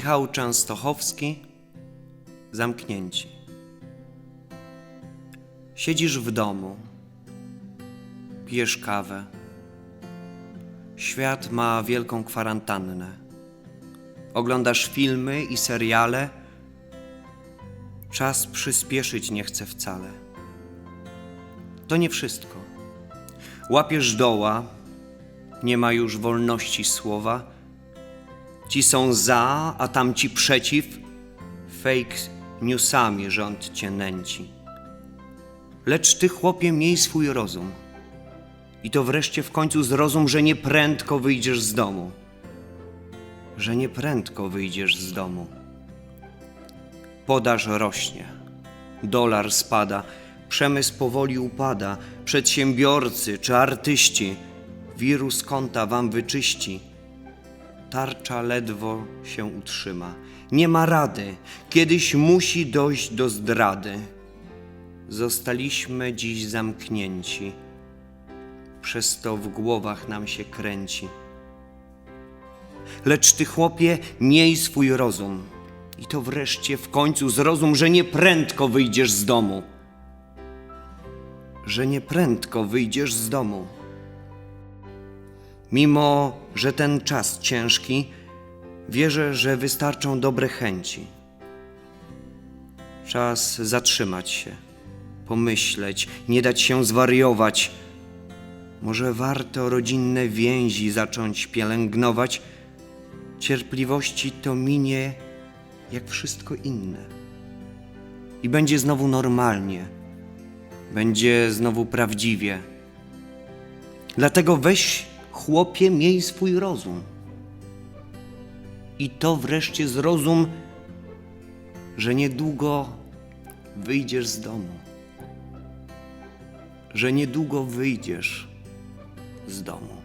Michał Częstochowski Zamknięci. Siedzisz w domu, pijesz kawę. Świat ma wielką kwarantannę. Oglądasz filmy i seriale. Czas przyspieszyć nie chce wcale. To nie wszystko. Łapiesz doła, nie ma już wolności słowa. Ci są za, a tamci przeciw. Fake newsami rząd cię nęci. Lecz ty, chłopie, miej swój rozum. I to wreszcie w końcu zrozum, że nie prędko wyjdziesz z domu. Że nie prędko wyjdziesz z domu. Podaż rośnie, dolar spada, przemysł powoli upada, przedsiębiorcy czy artyści, wirus konta wam wyczyści. Tarcza ledwo się utrzyma. Nie ma rady, kiedyś musi dojść do zdrady. Zostaliśmy dziś zamknięci, przez to w głowach nam się kręci. Lecz ty, chłopie, miej swój rozum. I to wreszcie w końcu zrozum, że nie prędko wyjdziesz z domu. Że nie prędko wyjdziesz z domu. Mimo, że ten czas ciężki, wierzę, że wystarczą dobre chęci. Czas zatrzymać się, pomyśleć, nie dać się zwariować. Może warto rodzinne więzi zacząć pielęgnować. Cierpliwości to minie jak wszystko inne. I będzie znowu normalnie, będzie znowu prawdziwie. Dlatego weź, chłopie, miej swój rozum. I to wreszcie zrozum, że niedługo wyjdziesz z domu. Że niedługo wyjdziesz z domu.